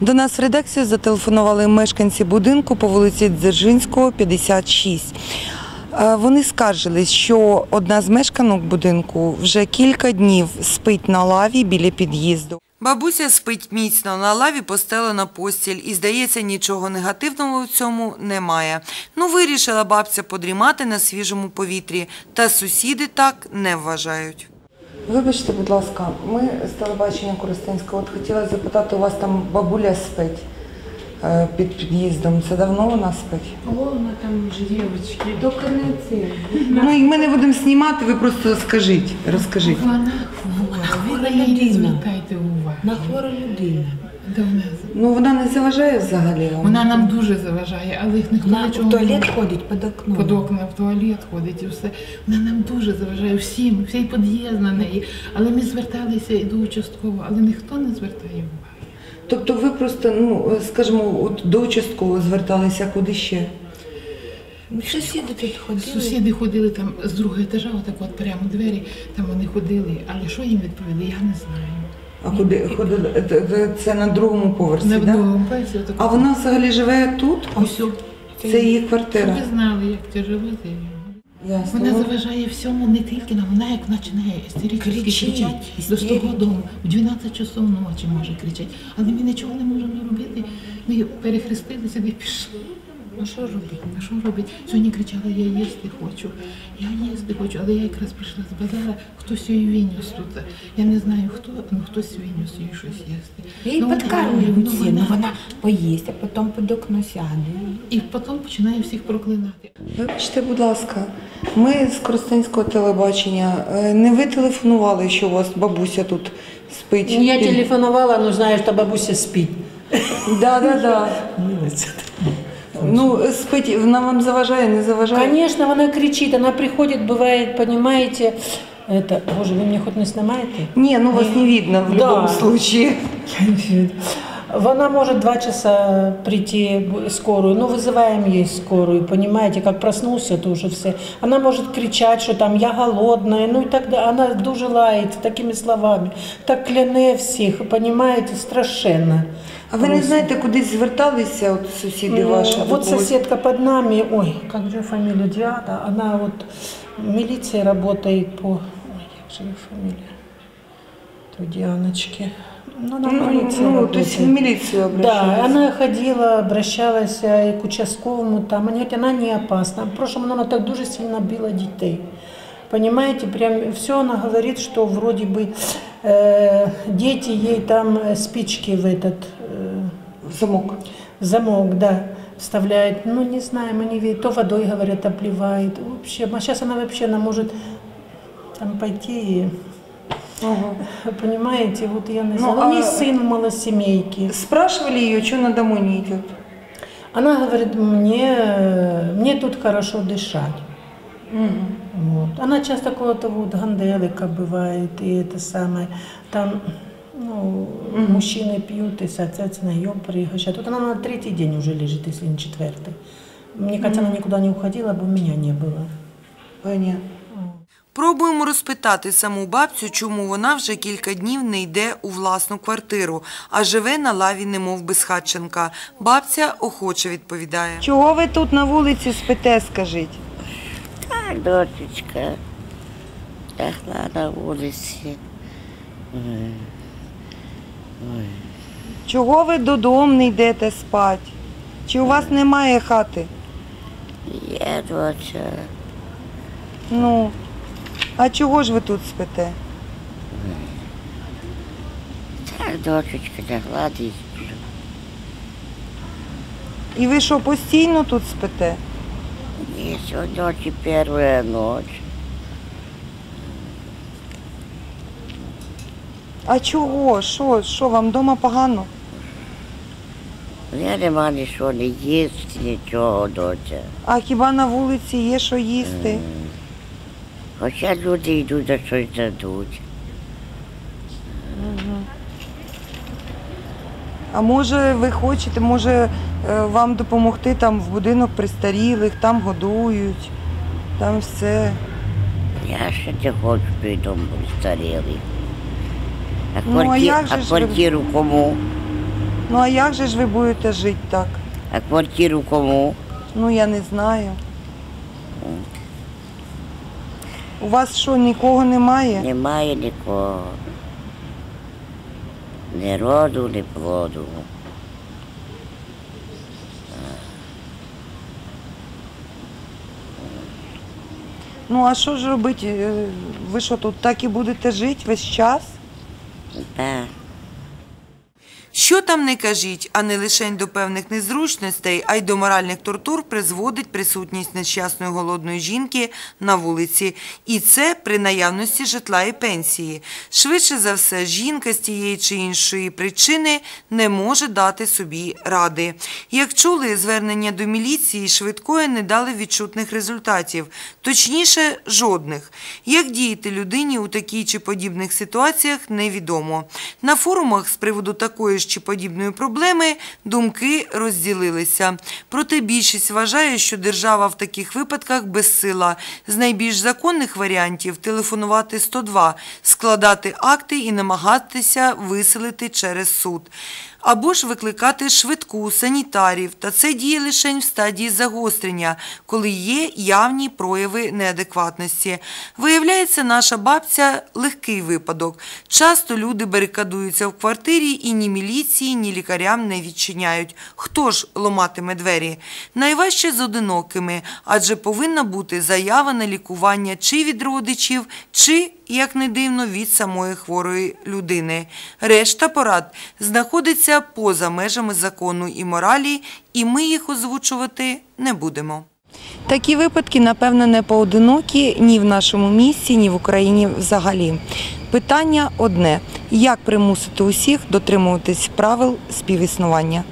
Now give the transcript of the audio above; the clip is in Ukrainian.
До нас в редакцію зателефонували мешканці будинку по вулиці Дзержинського, 56. Е, Вони скаржились, що одна з мешканок будинку вже кілька днів спить на лаві біля під'їзду. Бабуся спить міцно на лаві, постелена постіль, і, здається, нічого негативного в цьому немає. Ну, вирішила бабця подрімати на свіжому повітрі, та сусіди так не вважають. Вибачте, будь ласка, ми з телебачення Коростенського. От хотіла запитати, у вас там бабуля спить е, під під'їздом. Це давно вона спить? Вона там вже дівчатки, не це. Ну і ми не будемо знімати, ви просто скажіть, розкажіть. Вона хвора, ви не звертайте увагу. На хвора людина. Ну вона не заважає взагалі. вам? Вона нам дуже заважає, але їх ніхто Вона нічого в туалет не ходить під окном. під окна в туалет ходить і все. Вона нам дуже заважає всім, всій під'їзд на неї. Але ми зверталися і до участкового, але ніхто не звертає уваги. Тобто ви просто, ну скажімо, от до участкового зверталися, куди ще? Ну, Сусіди тут ходили. Сусіди ходили там з другого етажа, отак от прямо двері, там вони ходили. Але що їм відповіли, я не знаю. А куди ходили? Це- це- на другому поверсі, На так? другому отак. А вона взагалі живе тут? ось. Це її Щоб квартира. ви знали, як тяжело це. Ясно. Вона заважає всьому, не тільки нам, вона як починає істерично Кричить, кричати до істерика. того дому. В 12 часов ночі може кричати. Але ми нічого не можемо робити. Ми перехрестилися і пішли. Ну що робити? А що робити? Сьогодні кричала, я їсти хочу. Я їсти хочу, але я якраз прийшла з базара, хтось її виніс тут. Я не знаю хто, ну хтось виніс їй щось їсти. Її Ну, вона- підкармлюють ну, ну вона поїсть, а потім під окно сяде. І потім починає всіх проклинати. Вибачте, будь ласка, ми з Коростенського телебачення е, не ви телефонували, що у вас бабуся тут спить? Ну, Я телефонувала, но знаю, що бабуся спить. Да, да, да. Ну, спить, вона вам заважає, не заважає? Конечно, вона кричить, вона приходит, бывает, понимаете, это, боже, ви мене хоч не знімаєте? Ні, ну вас не видно в Да. будь-якому случае. Вона может два часа прийти скорую, ну вызываем ей скорую, понимаете, как проснулся, то уже все. Она может кричать, что там я голодная, ну и так далее. Она дуже лает такими словами, так кляне всіх, понимаете, страшенно. А ви не знаєте, кудись зверталися от сусіди ваші? Вот соседка под нами, ой, как же фамилия Диана, она вот в милиции работает по, ой, как же ее фамилия, то Дианочки. Ну, она в Ну, ну, то работает. есть в милицию Да, обращались. она ходила, обращалась э, и к участковому, там, они говорят, она не опасна. В прошлом она так дуже сильно била детей. Понимаете, прям все она говорит, что вроде бы э, дети ей там э, спички в этот э, В замок. замок, да, вставляет. Ну, не знаю, мы не видим. То водой, говорят, обливает. Вообще, а сейчас она вообще, она может там пойти и, Ага. понимаете, вот я не Ну, знаю. У нее а- сын в малосемейке. Спрашивали ее, что она домой не идет? Она говорит, мне, мне тут хорошо дышать. Вот. Она часто кого-то вот ганделика бывает, и это самое, там, ну, мужчины пьют, и, соответственно, ее пригощают. Вот она на третий день уже лежит, если не четвертый. Мне кажется, она никуда не уходила, бы у меня не было. Понятно. Пробуємо розпитати саму бабцю, чому вона вже кілька днів не йде у власну квартиру, а живе на лаві, немов безхатченка. Бабця охоче відповідає. Чого ви тут на вулиці спите, скажіть? Так, дочечка, лягла на вулиці. Ой, Чого ви додому не йдете спати? Чи у вас немає хати? Є доча, Ну, а чого ж ви тут спите? так, дочечка, лягла десь. І ви що, постійно тут спите? Ні, сьогодні перша ніч. А чого? Що? Що, вам вдома погано? Я нема нічого не їсти, нічого, доча. А хіба на вулиці є що їсти? Хоча люди йдуть, а щось дадуть. А може ви хочете, може е, вам допомогти там в будинок престарілих, там годують, там все. Я ще не хочу придому старілий. А, Ну, а як же а ж ви- квартиру кому? Ну а як же ж ви будете жити так? А квартиру кому? Ну я не знаю. У вас що, нікого немає? Немає нікого. Ні роду, ні плоду. Ну а що ж робити? Е, Ви що тут так і будете жити весь час? Так. Що там не кажіть, а не лише до певних незручностей, а й до моральних тортур призводить присутність нещасної голодної жінки на вулиці. І це при наявності житла і пенсії. Швидше за все, жінка з тієї чи іншої причини не може дати собі ради. Як чули, звернення до міліції швидкої не дали відчутних результатів, точніше, жодних. Як діяти людині у такій чи подібних ситуаціях, невідомо. На форумах з приводу такої ж чи подібної проблеми думки розділилися. Проте більшість вважає, що держава в таких випадках безсила. З найбільш законних варіантів телефонувати 102, складати акти і намагатися виселити через суд. Або ж викликати швидку санітарів, та це діє лише в стадії загострення, коли є явні прояви неадекватності. Виявляється, наша бабця легкий випадок. Часто люди барикадуються в квартирі і ні міліції, ні лікарям не відчиняють. Хто ж ломатиме двері? Найважче з одинокими, адже повинна бути заява на лікування чи від родичів, чи як не дивно, від самої хворої людини. Решта порад знаходиться поза межами закону і моралі, і ми їх озвучувати не будемо. Такі випадки, напевно, не поодинокі ні в нашому місті, ні в Україні взагалі. Питання одне: як примусити усіх дотримуватись правил співіснування?